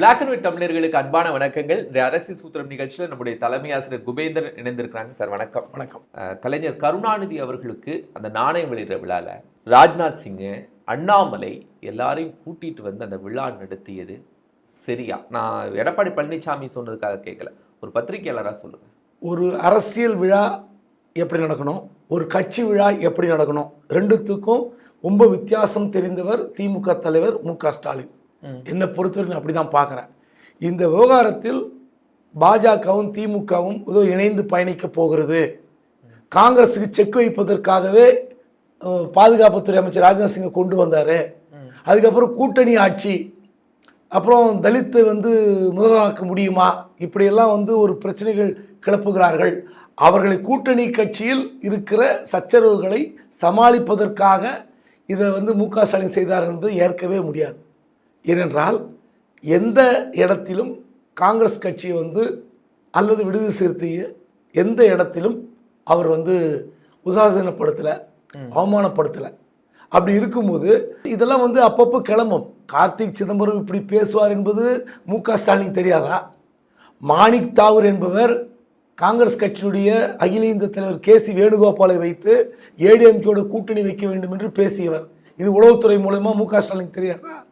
Black and white தமிழர்களுக்கு அன்பான வணக்கங்கள். இந்த அரசியல் சூத்திரம் நிகழ்ச்சியில் நம்முடைய தலைமை ஆசிரியர் குபேந்தர் இணைந்திருக்கிறாங்க. சார் வணக்கம். வணக்கம். கலைஞர் கருணாநிதி அவர்களுக்கு அந்த நாணயம் வெளியிடுற விழால ராஜ்நாத் சிங்கு அண்ணாமலை எல்லாரையும் கூட்டிட்டு வந்து அந்த விழா நடத்தியது சரியா? நான் எடப்பாடி பழனிசாமி சொன்னதுக்காக கேட்கல ஒரு பத்திரிகையாளரா சொல்லுங்க. ஒரு அரசியல் விழா எப்படி நடக்கணும்? ஒரு கட்சி விழா எப்படி நடக்கணும்? ரெண்டுத்துக்கும் ரொம்ப வித்தியாசம் தெரிந்தவர் திமுக தலைவர் மு க ஸ்டாலின். என்னை பொறுத்தவரை நான் அப்படி தான் பார்க்குறேன். இந்த விவகாரத்தில் பாஜகவும் திமுகவும் ஏதோ இணைந்து பயணிக்க போகிறது. காங்கிரஸுக்கு செக் வைப்பதற்காகவே பாதுகாப்புத்துறை அமைச்சர் ராஜ்நாத் சிங்கை கொண்டு வந்தார். அதுக்கப்புறம் கூட்டணி ஆட்சி. அப்புறம் தலித்தை வந்து முதல்வராக்க முடியுமா? இப்படியெல்லாம் வந்து ஒரு பிரச்சனைகள் கிளப்புகிறார்கள். அவர்களை கூட்டணி கட்சியில் இருக்கிற சச்சரவுகளை சமாளிப்பதற்காக இதை வந்து மு க ஸ்டாலின் செய்தார் என்பது ஏற்கவே முடியாது. ஏனென்றால் எந்த இடத்திலும் காங்கிரஸ் கட்சியை வந்து அல்லது விடுதலை சிறுத்தையை எந்த இடத்திலும் அவர் வந்து உதாசீனப்படுத்தலை அவமானப்படுத்தலை. அப்படி இருக்கும்போது இதெல்லாம் வந்து அப்பப்போ கிளம்பும். கார்த்திக் சிதம்பரம் இப்படி பேசுவார் என்பது மு க ஸ்டாலின் தெரியாதா? மாணிக் தாகூர் என்பவர் காங்கிரஸ் கட்சியினுடைய அகில இந்திய தலைவர் கே சி வேணுகோபாலை வைத்து ஏடிஎம்கேயோட கூட்டணி வைக்க வேண்டும் என்று பேசியவர். இது உளவுத்துறை மூலமா மு க ஸ்டாலின் தெரியாதா?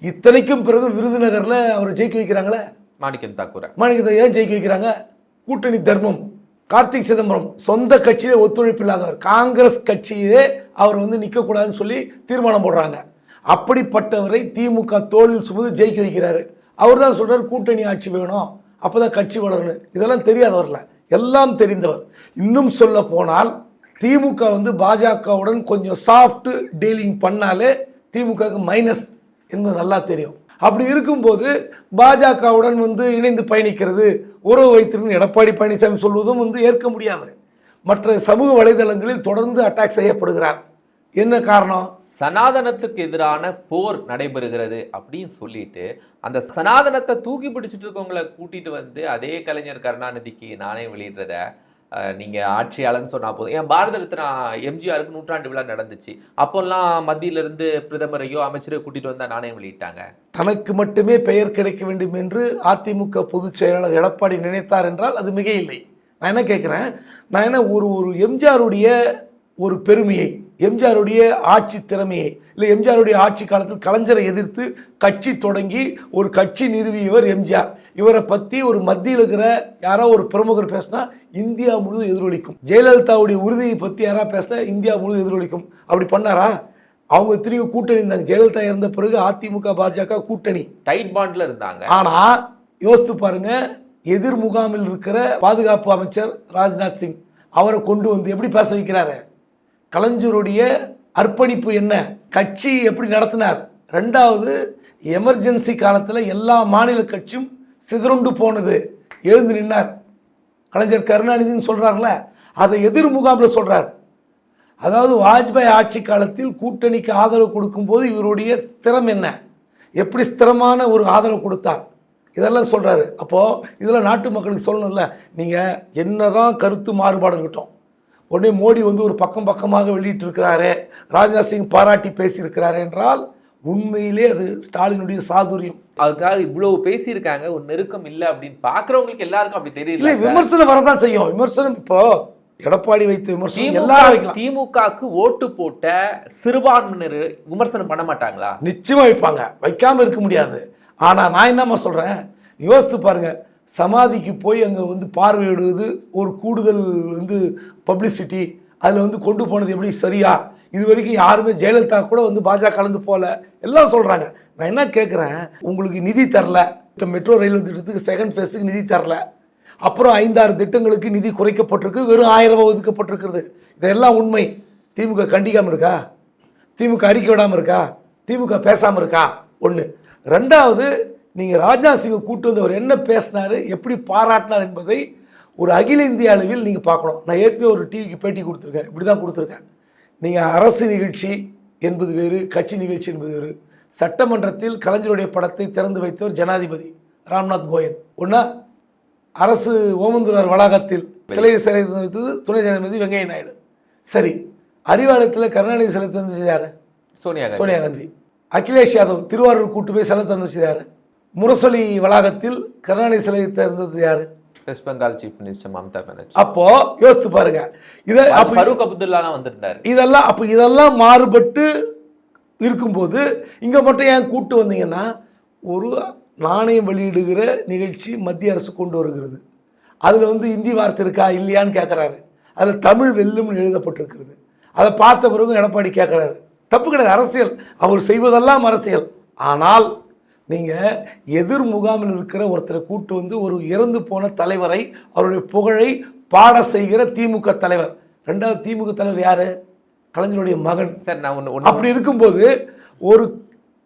இத்தனைக்கும் பிறகு விருதுநகரில் அவரை ஜெயிக்க வைக்கிறாங்களே? மாணிக்கம் தாக்கூர. மாணிக்கத்தை ஏன் ஜெயிக்க வைக்கிறாங்க? கூட்டணி தர்மம் கார்த்திக் சிதம்பரம் சொந்த கட்சியிலே ஒத்துழைப்பு இல்லாதவர். காங்கிரஸ் கட்சியே அவர் வந்து நிற்கக்கூடாதுன்னு சொல்லி தீர்மானம் போடுறாங்க. அப்படிப்பட்டவரை திமுக தோளில் சுமந்து ஜெயிக்க வைக்கிறாரு. அவர் தான் சொல்றாரு கூட்டணி ஆட்சி வேணும். அப்பதான் கட்சி வளரணும். இதெல்லாம் தெரியாதவர்ல. எல்லாம் தெரிந்தவர். இன்னும் சொல்ல போனால் திமுக வந்து பாஜகவுடன் கொஞ்சம் சாஃப்ட் டீலிங் பண்ணாலே திமுகவுக்கு மைனஸ் என்பது நல்லா தெரியும். அப்படி இருக்கும்போது பாஜகவுடன் வந்து இணைந்து பயணிக்கிறது உறவு வைத்திருந்து எடப்பாடி பழனிசாமி சொல்வதும் வந்து ஏற்க முடியாது. மற்ற சமூக வலைதளங்களில் தொடர்ந்து அட்டாக் செய்யப்படுகிறார். என்ன காரணம்? சனாதனத்துக்கு எதிரான போர் நடைபெறுகிறது அப்படின்னு சொல்லிட்டு அந்த சனாதனத்தை தூக்கி பிடிச்சிட்டு இருக்கவங்கள கூட்டிட்டு வந்து அதே கலைஞர் கருணாநிதிக்கு நாணயம் வெளியிடுறத நீங்கள் ஆட்சியாளர்னு சொன்னால் போதும். ஏன் பாரத ரத்னா எம்ஜிஆருக்கு நூற்றாண்டு விழா நடந்துச்சு. அப்போல்லாம் மத்தியிலிருந்து பிரதமரையோ அமைச்சரையோ கூட்டிகிட்டு வந்தால் நாணயம் வெளியிட்டாங்க. தனக்கு மட்டுமே பெயர் கிடைக்க வேண்டும் என்று அதிமுக பொதுச் செயலாளர் எடப்பாடி நினைத்தார் என்றால் அது மிக இல்லை நான் என்ன கேட்குறேன் நான் என்ன ஒரு ஒரு எம்ஜிஆருடைய ஒரு பெருமையை எம்ஜிஆருடைய ஆட்சி திறமையை இல்லை எம்ஜிஆருடைய ஆட்சி காலத்தில் கலைஞரை எதிர்த்து கட்சி தொடங்கி ஒரு கட்சி நிறுவியவர் எம்ஜிஆர். இவரை பற்றி ஒரு மத்தியில் இருக்கிற யாரோ ஒரு பிரமுகர் பேசினா இந்தியா முழுவதும் எதிரொலிக்கும். ஜெயலலிதாவுடைய உறுதியை பற்றி யாராவது பேசினா இந்தியா முழுவதும் எதிரொலிக்கும். அப்படி பண்ணாரா? அவங்க திரும்பி கூட்டணி இருந்தாங்க. ஜெயலலிதா இறந்த பிறகு அதிமுக பாஜக கூட்டணி. டைட் பாண்ட்ல இருந்தாங்க. ஆனா யோசித்து பாருங்க எதிர் முகாமில் இருக்கிற பாதுகாப்பு அமைச்சர் ராஜ்நாத் சிங் அவரை கொண்டு வந்து எப்படி பேச வைக்கிறாரு? கலைஞருடைய அர்ப்பணிப்பு என்ன? கட்சி எப்படி நடத்தினார்? ரெண்டாவது எமர்ஜென்சி காலத்தில் எல்லா மாநில கட்சியும் சிதறுண்டு போனது. எழுந்து நின்னார். கலைஞர் கருணாநிதின்னு சொல்கிறார்ல அதை எதிர் முகாமில் சொல்கிறார் அதாவது வாஜ்பாய் ஆட்சி காலத்தில் கூட்டணிக்கு ஆதரவு கொடுக்கும்போது இவருடைய திறம் என்ன? எப்படி ஸ்திரமான ஒரு ஆதரவு கொடுத்தார்? இதெல்லாம் சொல்கிறாரு அப்போது இதெல்லாம் நாட்டு மக்களுக்கு சொல்லணும்ல. என்ன தான் கருத்து மாறுபாடு இருக்கட்டும். உடனே மோடி வந்து ஒரு பக்கம் பக்கமாக வெளியிட்டு இருக்கிறாரு ராஜ்நாத் சிங் பாராட்டி பேசியிருக்கிறார் என்றால் உண்மையிலே அது ஸ்டாலினுடைய சாதுரியம். அதுக்காக இவ்வளவு பேசியிருக்காங்க ஒரு நெருக்கம் இல்லை அப்படின்னு பாக்குறவங்களுக்கு எல்லாருக்கும் அப்படி இல்லை தெரியல விமர்சனம் வரதான் செய்யும். விமர்சனம் இப்போ எடப்பாடி வைத்த விமர்சனம் எல்லாரும் திமுகக்கு ஓட்டு போட்ட சிறுபான்மையினர் விமர்சனம் பண்ண மாட்டாங்களா? நிச்சயமா வைப்பாங்க. வைக்காம இருக்க முடியாது. ஆனா நான் என்னம்மா சொல்றேன்? யோசித்து பாருங்க. சமாதிக்கு போய் அங்கே வந்து பார்வையிடுவது ஒரு கூடுதல் வந்து பப்ளிசிட்டி அதில் வந்து கொண்டு போனது எப்படி? சரியா? இது வரைக்கும் யாருமே ஜெயலலிதா கூட வந்து பாஜக கலந்து போகல. எல்லாம் சொல்கிறாங்க நான் என்ன கேட்குறேன் உங்களுக்கு நிதி தரல. இப்போ மெட்ரோ ரயில்வே திட்டத்துக்கு செகண்ட் ஃபேஸுக்கு நிதி தரல. அப்புறம் ஐந்தாறு திட்டங்களுக்கு நிதி குறைக்கப்பட்டிருக்கு. வெறும் ஆயிரம் ரூபாய் ஒதுக்கப்பட்டிருக்கிறது. இதெல்லாம் உண்மை. திமுக கண்டிக்காமல் இருக்கா? திமுக அறிக்கை விடாமல் இருக்கா? திமுக பேசாமல் இருக்கா? ஒன்று ரெண்டாவது நீங்கள் ராஜ்நாத் சிங்கை கூட்டு வந்தவர் என்ன பேசினாரு எப்படி பாராட்டினார் என்பதை ஒரு அகில இந்திய அளவில் நீங்கள் பார்க்கணும். நான் ஏற்கனவே ஒரு டிவிக்கு பேட்டி கொடுத்துருக்கேன். இப்படி தான் கொடுத்துருக்கேன். நீங்கள் அரசு நிகழ்ச்சி என்பது வேறு கட்சி நிகழ்ச்சி என்பது வேறு. சட்டமன்றத்தில் கலைஞருடைய படத்தை திறந்து வைத்தவர் ஜனாதிபதி ராம்நாத் கோயந்த். ஒன்றா அரசு ஓமந்தூரார் வளாகத்தில் சிலை சிலை வைத்தது துணை ஜனாதிபதி வெங்கைய நாயுடு. சரி அறிவாலயத்தில் கருணாநிதி சிலை வச்சது யாரு? சோனியா சோனியா காந்தி. அகிலேஷ் யாதவ் திருவாரூர் கூட்டு போய் சிலை திறந்து வச்சது யாரு? முரசொலி வளாகத்தில் கருணாநிதி சிலை திறந்தது யாரு? West Bengal chief minister Mamata Banerjee அப்போ யோசித்து பாருங்க. இதை அப்ப ஃபரூக் அப்துல்லாலாம் வந்திருந்தாரு. இதெல்லாம் அப்போ இதெல்லாம் மாறுபட்டு இருக்கும்போது இங்கே மட்டும் ஏன் கூட்டு வந்தீங்கன்னா ஒரு நாணயம் வெளியிடுகிற நிகழ்ச்சி மத்திய அரசு கொண்டு வருகிறது. அதில் வந்து இந்தி வார்த்தை இருக்கா இல்லையான்னு கேட்குறாரு அதில் தமிழ் வெல்லும்னு எழுதப்பட்டிருக்கிறது. அதை பார்த்த பிறகு எடப்பாடி கேட்குறாரு தப்பு கிடையாது அரசியல். அவர் செய்வதெல்லாம் அரசியல். ஆனால் நீங்கள் எதிர் முகாமில் இருக்கிற ஒருத்தரை கூட்டு வந்து ஒரு இறந்து போன தலைவரை அவருடைய புகழை பாட செய்கிற திமுக தலைவர். ரெண்டாவது திமுக தலைவர் யாரு? கலைஞருடைய மகன். சார் நான் ஒன்று ஒன்று அப்படி இருக்கும்போது ஒரு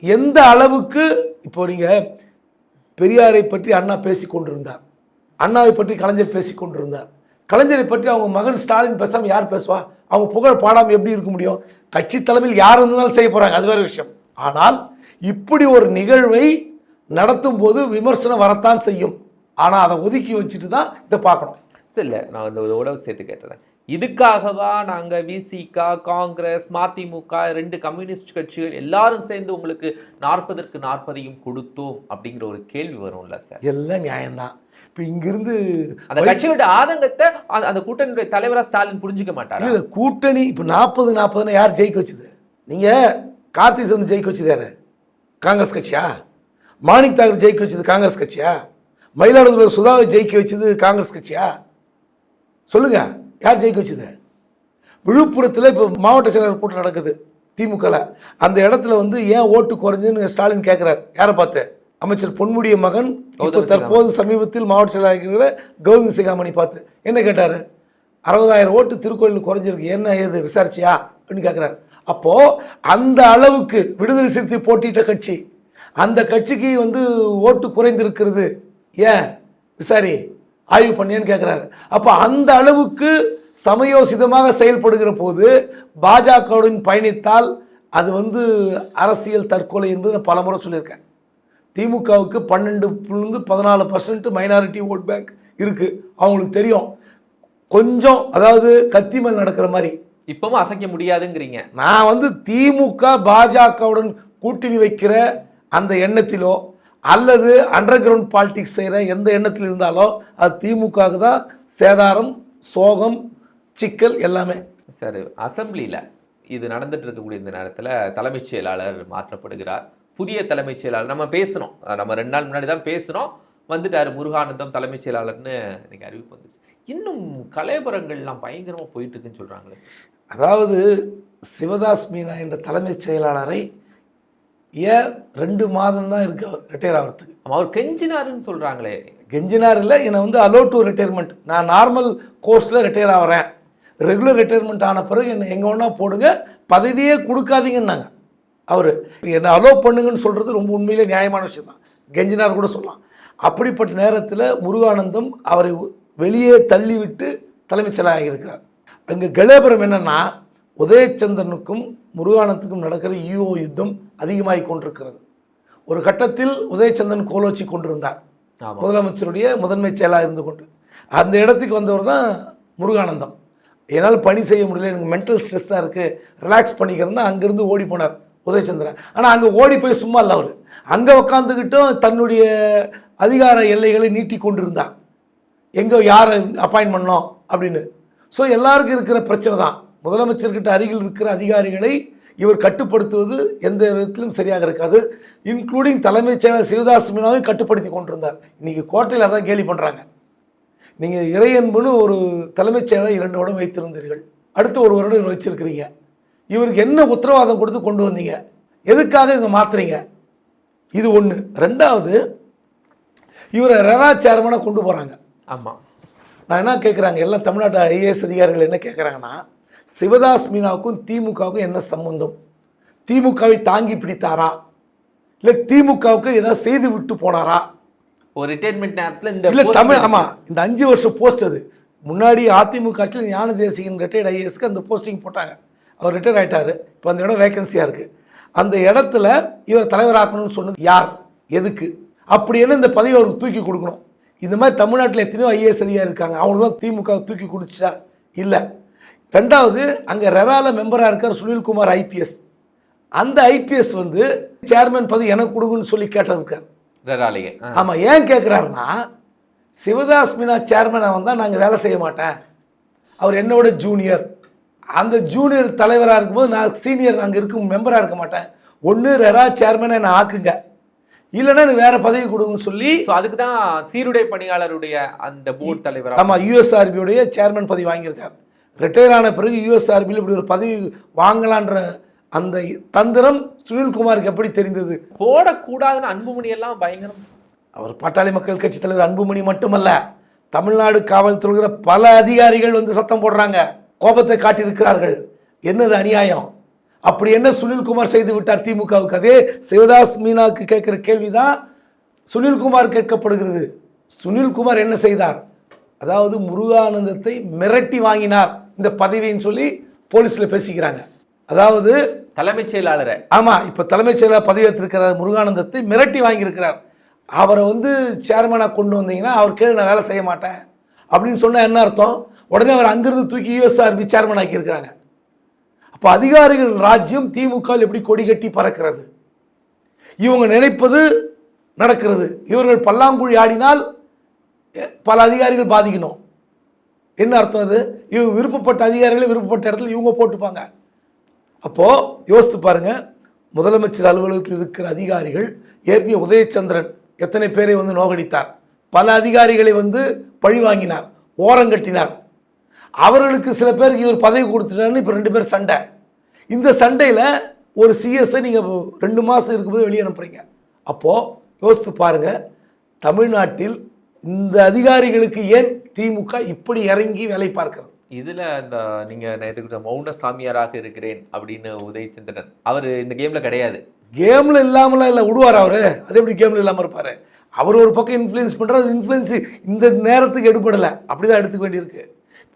எந்த அளவுக்கு இப்போ நீங்கள் பெரியாரை பற்றி அண்ணா பேசி கொண்டிருந்தார். அண்ணாவை பற்றி கலைஞர் பேசி கொண்டிருந்தார். கலைஞரை பற்றி அவங்க மகன் ஸ்டாலின் பேசாமல் யார் பேசுவா? அவங்க புகழ் பாடாமல் எப்படி இருக்க முடியும்? கட்சி தலைமையில் யார் இருந்தாலும் செய்ய போகிறாங்க அது வேறு விஷயம். ஆனால் இப்படி ஒரு நிகழ்வை நடத்தும் போது விமர்சனம் வரத்தான் செய்யும். ஆனால் அதை ஒதுக்கி வச்சுட்டு தான் இதை பார்க்கணும். இல்லை நான் இந்த இதோட சேர்த்து கேட்டுறேன். இதுக்காகவா நாங்க விசிகா காங்கிரஸ் மதிமுக ரெண்டு கம்யூனிஸ்ட் கட்சிகள் எல்லாரும் சேர்ந்து உங்களுக்கு நாற்பதற்கு நாற்பதையும் கொடுத்தோம் அப்படிங்கிற ஒரு கேள்வி வரும்ல சார்? எல்லாம் நியாயம்தான். இப்போ இங்கிருந்து அந்த கட்சியோட ஆதங்கத்தை அந்த- கூட்டணியுடைய தலைவரா ஸ்டாலின் புரிஞ்சுக்க மாட்டாரா? இல்லை கூட்டணி இப்போ நாற்பது நாற்பதுன்னு யார் ஜெயிக்க வச்சுது? நீங்கள் கார்த்தி சிதம்பரம் ஜெயிக்க வச்சது யாரு? காங்கிரஸ் கட்சியா? மாணிக் தாகூர் ஜெயிக்க வச்சது காங்கிரஸ் கட்சியா? மயிலாடுதுறை சுதாவை ஜெயிக்க வச்சது காங்கிரஸ் கட்சியா? சொல்லுங்க யார் ஜெயிக்க வச்சது? விழுப்புரத்தில் இப்போ மாவட்ட செயலர் கூட்டம் நடக்குது திமுகவில் அந்த இடத்துல வந்து ஏன் ஓட்டு குறைஞ்சுன்னு ஸ்டாலின் கேட்குறாரு யாரை பார்த்து? அமைச்சர் பொன்முடிய மகன் இப்போ தற்போது சமீபத்தில் மாவட்ட செயலாளர் கௌதம் சிகாமணி பார்த்து. என்ன கேட்டார்? அறுபதாயிரம் ஓட்டு திருக்கோயில் குறைஞ்சிருக்கு. என்ன ஏது? விசாரிச்சியா? அப்படின்னு கேட்குறாரு அப்போது அந்த அளவுக்கு விடுதலை சிறுத்தை போட்டியிட்ட கட்சி அந்த கட்சிக்கு வந்து ஓட்டு குறைந்திருக்கிறது. ஏன்? விசாரி ஆய்வு பண்ணியேன்னு கேட்குறாரு அப்போ அந்த அளவுக்கு சமயோசிதமாக செயல்படுகிற போது பாஜகவுடன் பயணித்தால் அது வந்து அரசியல் தற்கொலை என்பது நான் பலமுறை சொல்லியிருக்கேன். திமுகவுக்கு பன்னெண்டுலேருந்து பதினாலு பர்சன்ட் மைனாரிட்டி ஓட் பேங்க் இருக்குது அவங்களுக்கு தெரியும். கொஞ்சம் அதாவது கத்தி மேல் நடக்கிற மாதிரி. இப்பவும் அசைக்க முடியாதுங்கிறீங்க. நான் வந்து திமுக பாஜகவுடன் கூட்டணி வைக்கிற அந்த எண்ணத்திலோ அல்லது அண்டர் கிரவுண்ட் பாலிடிக்ஸ் செய்கிற எந்த எண்ணத்தில் இருந்தாலோ அது திமுகவுக்கு தான் சேதாரம் சோகம் சிக்கல் எல்லாமே. சார் அசெம்பிளியில இது நடந்துட்டு இருக்கக்கூடிய இந்த நேரத்துல தலைமைச் செயலாளர் மாற்றப்படுகிறார். புதிய தலைமைச் செயலாளர் நம்ம பேசணும் நம்ம ரெண்டு நாள் முன்னாடி தான் பேசுனோம் வந்துட்டாரு முருகானந்தம் தலைமைச் செயலாளர்னு இன்னைக்கு அறிவிப்பு வந்துச்சு. இன்னும் கலைபுரங்கள்லாம் பயங்கரமா போயிட்டு இருக்குன்னு சொல்றாங்களே. அதாவது சிவதாஸ் மீனா என்ற தலைமைச் செயலாளரை ஏன் ரெண்டு மாதம் தான் இருக்கு அவர் ரிட்டையர் ஆகிறதுக்கு அவர் கெஞ்சினாருன்னு சொல்றாங்களே. கெஞ்சினார் இல்லை என்னை வந்து அலோ டு ரிட்டையர்மெண்ட் நான் நார்மல் கோர்ஸில் ரிட்டையர் ஆகிறேன் ரெகுலர் ரிட்டையர்மெண்ட் ஆன பிறகு என்னை எங்கே ஒன்றா போடுங்க பதவியே கொடுக்காதீங்கன்னாங்க. அவர் என்னை அலோ பண்ணுங்கன்னு சொல்கிறது ரொம்ப உண்மையிலே நியாயமான விஷயம் தான் கெஞ்சினார் கூட சொல்லலாம். அப்படிப்பட்ட நேரத்தில் முருகானந்தம் அவரை வெளியே தள்ளிவிட்டு தலைமைச் செயலாளர் இருக்கிறார். அங்கே கலேபுரம் என்னன்னா உதயச்சந்திரனுக்கும் முருகானந்துக்கும் நடக்கிற ஈஓ யுத்தம் அதிகமாகி கொண்டிருக்கிறது. ஒரு கட்டத்தில் உதயச்சந்திரன் கோலோச்சி கொண்டிருந்தார். முதலமைச்சருடைய முதன்மை செயலாக இருந்து கொண்டு. அந்த இடத்துக்கு வந்தவர் தான் முருகானந்தம். என்னால் பணி செய்ய முடியல எனக்கு மென்டல் ஸ்ட்ரெஸ்ஸாக இருக்குது ரிலாக்ஸ் பண்ணிக்கிறேன்னா அங்கேருந்து ஓடி போனார். உதயச்சந்திரன். ஆனால் அங்கே ஓடி போய் சும்மா இல்லை அவர். அங்கே உட்காந்துக்கிட்டும் தன்னுடைய அதிகார எல்லைகளை நீட்டி கொண்டிருந்தார் எங்கே யாரை அப்பாயின்ட் பண்ணோம் அப்படின்னு. ஸோ எல்லாருக்கும் இருக்கிற பிரச்சனை தான். முதலமைச்சர்கிட்ட அருகில் இருக்கிற அதிகாரிகளை இவர் கட்டுப்படுத்துவது எந்த விதத்திலும் சரியாக இருக்காது. இன்க்ளூடிங் தலைமைச் செயலர் சிவதாஸ் மீனாவையும் கட்டுப்படுத்தி கொண்டிருந்தார். இன்றைக்கி கோட்டையில் அதான் கேலி பண்ணுறாங்க நீங்கள் இறையன்புன்னு ஒரு தலைமைச் செயலர் இரண்டு வருடம் வைத்திருந்தீர்கள். அடுத்த ஒரு வருடம் வச்சிருக்கிறீங்க. இவருக்கு என்ன உத்தரவாதம் கொடுத்து கொண்டு வந்தீங்க? எதுக்காக இதை மாத்துறீங்க? இது ஒன்று ரெண்டாவது இவரை ரெரா சேர்மனாக கொண்டு போகிறாங்க ஆமா. நான் என்ன கேட்குறாங்க எல்லாம் தமிழ்நாட்டு ஐஏஎஸ் அதிகாரிகள் என்ன கேட்குறாங்கன்னா சிவதாஸ் மீனாவுக்கும் திமுகவுக்கும் என்ன சம்பந்தம்? திமுகவை தாங்கி பிடித்தாரா? இல்லை திமுகவுக்கு ஏதாவது செய்து விட்டு போனாரா? ஒரு ரிட்டையர்மெண்ட் நேரத்துல இந்த இல்லை தமிழ் ஆமாம் இந்த அஞ்சு வருஷம் போஸ்ட் அது. முன்னாடி அதிமுக ஞான தேசிகன் ரிட்டையர்ட் ஐஏஎஸ்க்கு அந்த போஸ்டிங் போட்டாங்க. அவர் ரிட்டையர் ஆயிட்டாரு. இப்போ அந்த இடம் வேகன்சியாக இருக்குது அந்த இடத்துல இவர் தலைவராக்கணும்னு சொன்னது யார்? எதுக்கு? அப்படி என்ன இந்த பதவி அவருக்கு தூக்கி கொடுக்கணும்? இந்த மாதிரி தமிழ்நாட்டில் எத்தனையோ ஐஏஎஸ் அதிகாரி இருக்காங்க. அவங்களுக்குலாம் திமுக தூக்கி கொடுத்துச்சா? இல்லை. ரெண்டாவது அங்கே ரெரால மெம்பராக இருக்கார் சுனில்குமார் ஐபிஎஸ் அந்த ஐபிஎஸ் வந்து சேர்மன் பதவி எனக்கு கொடுங்கன்னு சொல்லி கேட்டிருக்கார் ரெராலிகை ஆ. ஆமா ஏன் கேட்குறாருன்னா சிவதாஸ் மீனா சேர்மனாக வந்தால் நாங்கள் வேலை செய்ய மாட்டேன். அவர் என்னோட ஜூனியர் அந்த ஜூனியர் தலைவராக இருக்கும்போது நான் சீனியர் அங்கே இருக்கும் மெம்பராக இருக்க மாட்டேன். ஒன்று ரெரா சேர்மனை என்னை ஆக்குங்க. இல்லைன்னா எனக்கு வேற பதவி கொடுங்கன்னு சொல்லி அதுக்கு தான் சீருடை பணியாளருடைய அந்த போர்டு தலைவர் ஆமாம் யூஎஸ்ஆர்பியுடைய சேர்மன் பதவி வாங்கியிருக்கார். ரிட்டையர் ஆன பிறகு யூஎஸ்ஆர்பியில் இப்படி ஒரு பதவி வாங்கலான்ற அந்த தந்திரம் சுனில்குமாருக்கு எப்படி தெரிந்தது? போடக்கூடாதுன்னு அன்புமணி எல்லாம் பயங்கரம். அவர் பாட்டாளி மக்கள் கட்சி தலைவர் அன்புமணி மட்டுமல்ல தமிழ்நாடு காவல்துறைகிற பல அதிகாரிகள் வந்து சத்தம் போடுறாங்க. கோபத்தை காட்டியிருக்கிறார்கள். என்னது அநியாயம்? அப்படி என்ன சுனில்குமார் செய்து விட்டார் திமுகவுக்கு? அதே சிவதாஸ் மீனாவுக்கு கேட்கிற கேள்விதான் சுனில்குமார் கேட்கப்படுகிறது. சுனில்குமார் என்ன செய்தார்? அதாவது முருகானந்தத்தை மிரட்டி வாங்கினார். இந்த பதவின்னு சொல்லி போலீஸ்ல பேசிக்கிறாங்க. அதாவது தலைமைச் செயலாளரை. ஆமா இப்ப தலைமைச் செயலர் பதவி ஏற்றிருக்கிறார் முருகானந்தத்தை மிரட்டி வாங்கியிருக்கிறார். அவரை வந்து சேர்மனாக கொண்டு வந்தீங்கன்னா அவர் கீழே நான் வேலை செய்ய மாட்டேன். அப்படின்னு சொன்னால் என்ன அர்த்தம்? உடனே அவர் அங்கிருந்து தூக்கி யூஎஸ்ஆர்பி சேர்மன் ஆக்கியிருக்கிறாங்க. அப்போ அதிகாரிகள் ராஜ்யம் திமுக எப்படி கொடி கட்டி பறக்கிறது? இவங்க நினைப்பது நடக்கிறது. இவர்கள் பல்லாங்குழி ஆடினால் பல அதிகாரிகள் பாதிக்கணும். என்ன அர்த்தம் அது? இவங்க விருப்பப்பட்ட அதிகாரிகளை விருப்பப்பட்ட இடத்துல இவங்க போட்டுப்பாங்க. அப்போது யோசித்து பாருங்க. முதலமைச்சர் அலுவலகத்தில் இருக்கிற அதிகாரிகள் ஏற்கனவே உதயச்சந்திரன் எத்தனை பேரை வந்து நோகடித்தார்? பல அதிகாரிகளை வந்து பழி வாங்கினார் ஓரங்கட்டினார் அவர்களுக்கு சில பேருக்கு இவர் பதவி கொடுத்துட்டாருன்னு இப்போ ரெண்டு பேர் சண்டை. இந்த சண்டையில் ஒரு சிஎஸ்ஐ நீங்கள் ரெண்டு மாதம் இருக்கும்போது வெளியே அனுப்புறீங்க. அப்போது யோசித்து பாருங்க தமிழ்நாட்டில் இந்த அதிகாரிகளுக்கு ஏன் திமுக இப்படி இறங்கி வேலை பார்க்கிறது? இதுல இந்த நீங்க நேற்று மௌன சாமியாராக இருக்கிறேன் அப்படின்னு உதயச்சந்திரன். அவர் இந்த கேம்ல கிடையாது. கேமில் இல்லாமலாம் இல்லை விடுவார் அவர்? அது எப்படி கேமில் இல்லாமல் இருப்பார்? அவர் ஒரு பக்கம் இன்ஃப்ளூயன்ஸ் பண்ணுறாரு இன்ஃப்ளூயன்ஸ் இந்த நேரத்துக்கு எடுபடலை. அப்படி தான் எடுத்துக்க வேண்டியிருக்கு.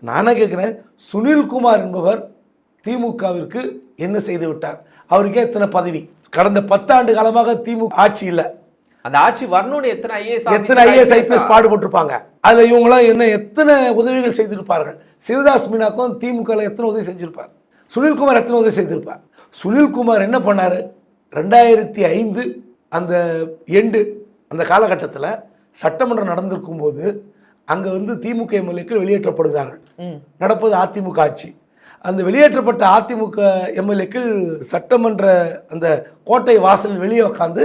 நானே கேட்குறேன் சுனில்குமார் என்பவர் திமுகவிற்கு என்ன செய்து விட்டார்? அவருக்கே எத்தனை பதவி? கடந்த பத்தாண்டு காலமாக திமுக ஆட்சி இல்லை. அந்த ஆட்சி வரணும்னு எத்தனை ஐஏஎஸ் எத்தனை ஐஏஎஸ் ஐபிஎஸ் பாடுபட்டிருப்பாங்க. அதில் இவங்களாம் என்ன எத்தனை உதவிகள் செய்திருப்பார்கள்? சிவதாஸ் மீனாக்கும் திமுகவில் எத்தனை உதவி செஞ்சிருப்பார்? சுனில்குமார் எத்தனை உதவி செய்திருப்பார்? சுனில்குமார் என்ன பண்ணார்? ரெண்டாயிரத்தி ஐந்து அந்த எண்டு அந்த காலகட்டத்தில் சட்டமன்றம் நடந்திருக்கும் போது அங்கே வந்து திமுக எம்எல்ஏக்கள் வெளியேற்றப்படுகிறார்கள். நடப்பது அதிமுக ஆட்சி. அந்த வெளியேற்றப்பட்ட அதிமுக எம்எல்ஏக்கள் சட்டமன்ற அந்த கோட்டை வாசலில் வெளியே உட்காந்து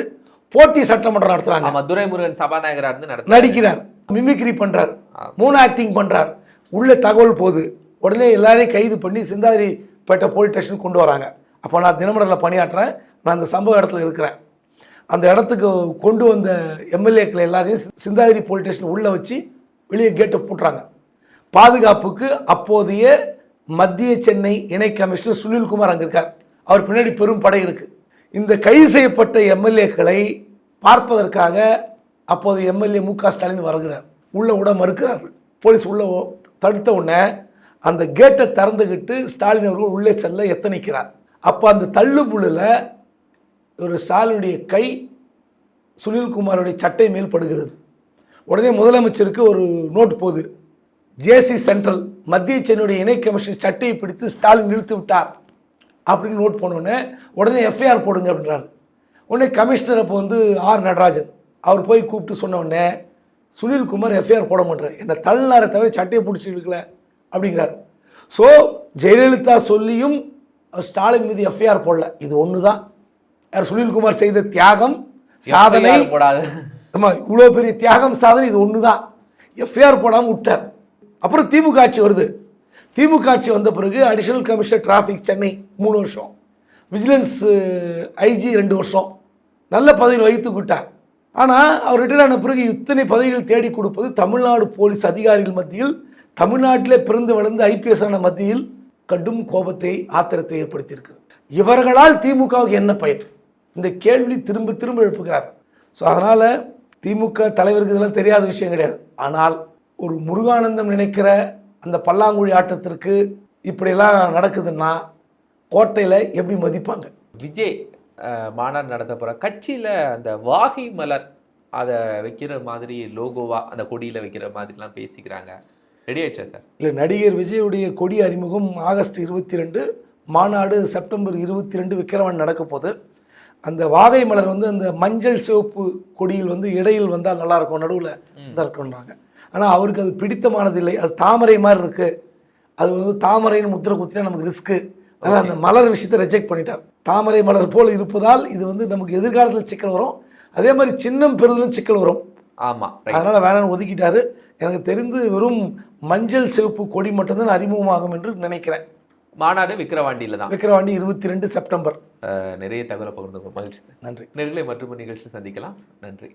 போட்டி சட்டமன்றம் நடத்துறாங்க. துரைமுருகன் சபாநாயகரா இருந்து நடிக்கிறார் மிமிக்ரி பண்றார் மூணு ஆக்டிங் பண்றார். உள்ள தகவல் போகுது. உடனே எல்லாரையும் கைது பண்ணி சிந்தாதிரிப்பேட்டை போலீஸ் ஸ்டேஷன் கொண்டு வராங்க. அப்போ நான் தினமலரில் பணியாற்றுறேன். நான் அந்த சம்பவ இடத்துல இருக்கிறேன். அந்த இடத்துக்கு கொண்டு வந்த எம்எல்ஏக்கள் எல்லாரையும் சிந்தாதிரி போலீஸ் ஸ்டேஷன் உள்ளே வச்சு வெளியே கேட்டை போட்டுறாங்க. பாதுகாப்புக்கு அப்போதைய மத்திய சென்னை இணை கமிஷனர் சுனில்குமார் அங்கே இருக்கார். அவர் பின்னாடி பெரும் படை இருக்குது இந்த கைது செய்யப்பட்ட எம்எல்ஏக்களை பார்ப்பதற்காக அப்போது எம்எல்ஏ மு க ஸ்டாலின் வருகிறார். உள்ளே விட மறுக்கிறார்கள். போலீஸ் உள்ளே தடுத்த உடனே அந்த கேட்டை திறந்துக்கிட்டு ஸ்டாலின் அவர்கள் உள்ளே செல்ல எத்தனிக்கிறார். அப்போ அந்த தள்ளுபுள்ளில் ஒரு ஸ்டாலினுடைய கை சுனில்குமாருடைய சட்டை மேல் படுகிறது. உடனே முதலமைச்சருக்கு ஒரு நோட் போகுது. ஜேசி சென்ட்ரல் மத்திய சென்னையுடைய இணை கமிஷனர் சட்டையை பிடித்து ஸ்டாலின் இழுத்து விட்டார் அப்படின்னு நோட் போனோடனே உடனே எஃப்ஐஆர் போடுங்க அப்படின்றாரு. உடனே கமிஷனர் அப்போ வந்து ஆர் நடராஜன் அவர் போய் கூப்பிட்டு சொன்ன உடனே சுனில்குமார் எஃப்ஐஆர் போட மாட்டார். என்னை தள்ளினாரை தவிர சட்டையை பிடிச்சி இழுக்கல அப்படிங்கிறார். ஸோ ஜெயலலிதா சொல்லியும் ஸ்டாலின் மீது எஃப்ஐஆர் போடல. இது ஒன்று தான் யார் சுனில்குமார் செய்த தியாகம் சாதனை FIR போடாது. ஆமா இவ்வளோ பெரிய தியாகம் சாதனை இது ஒன்று தான் எஃப்ஐஆர் போடாமல் விட்டார். அப்புறம் திமுக ஆட்சி வருது. திமுக ஆட்சி வந்த பிறகு அடிஷனல் கமிஷனர் டிராஃபிக் சென்னை மூணு வருஷம். விஜிலன்ஸ் ஐஜி ரெண்டு வருஷம். நல்ல பதவியில் வைத்து விட்டார். ஆனால் அவர் ரிட்டையர் ஆன பிறகு இத்தனை பதவிகள் தேடி கொடுப்பது தமிழ்நாடு போலீஸ் அதிகாரிகள் மத்தியில் தமிழ்நாட்டிலே பிறந்து வளர்ந்த ஐபிஎஸ் ஆன மத்தியில் கடும் கோபத்தை ஆத்திரத்தை ஏற்படுத்தியிருக்கிறது இவர்களால் திமுகவுக்கு என்ன பயன்? இந்த கேள்வி திரும்ப திரும்ப எழுப்புகிறார். ஸோ அதனால் திமுக தலைவருக்கு இதெல்லாம் தெரியாத விஷயம் கிடையாது. ஆனால் ஒரு முருகானந்தம் நினைக்கிற அந்த பல்லாங்குழி ஆட்டத்திற்கு இப்படியெல்லாம் நடக்குதுன்னா கோட்டையில் எப்படி மதிப்பாங்க? விஜய் மாநாடு நடத்த போற கட்சியில அந்த வாகை மலர் அதை வைக்கிற மாதிரி லோகோவா அந்த கொடியில வைக்கிற மாதிரிலாம் பேசிக்கிறாங்க. ரெடி ஆயிடுச்சா சார் இல்லை நடிகர் விஜயுடைய கொடி அறிமுகம் ஆகஸ்ட் இருபத்தி ரெண்டு மாநாடு செப்டம்பர் இருபத்தி ரெண்டு விக்கிரவன் நடக்க போகுது. அந்த வாகை மலர் வந்து அந்த மஞ்சள் சிவப்பு கொடியில் வந்து இடையில் வந்தால் நல்லா இருக்கும் நடுவில் தான் இருக்குன்றாங்க ஆனால் அவருக்கு அது பிடித்தமானது இல்லை அது தாமரை மாதிரி இருக்கு. அது வந்து தாமரைன்னு முத்திரை குத்தினா நமக்கு ரிஸ்க்கு. அதனால் அந்த மலர் விஷயத்தை ரிஜெக்ட் பண்ணிட்டார். தாமரை மலர் போல் இருப்பதால் இது வந்து நமக்கு எதிர்காலத்தில் சிக்கல் வரும். அதே மாதிரி சின்னம் பெறுதலும் சிக்கல் வரும். ஆமா ரைட் அதனால் வேணாம்னு ஒதுக்கிட்டாரு. எனக்கு தெரிந்து வெறும் மஞ்சள் சிவப்பு கொடி மட்டும்தான் அறிமுகமாகும் என்று நினைக்கிறேன். மாநாடு விக்கிரவாண்டியில தான். விக்கிரவாண்டி இருபத்தி ரெண்டு செப்டம்பர் நிறைய தகவலை பகிர்ந்து மகிழ்ச்சி. நன்றி. நேர்களை மற்றும் நிகழ்ச்சி சந்திக்கலாம். நன்றி.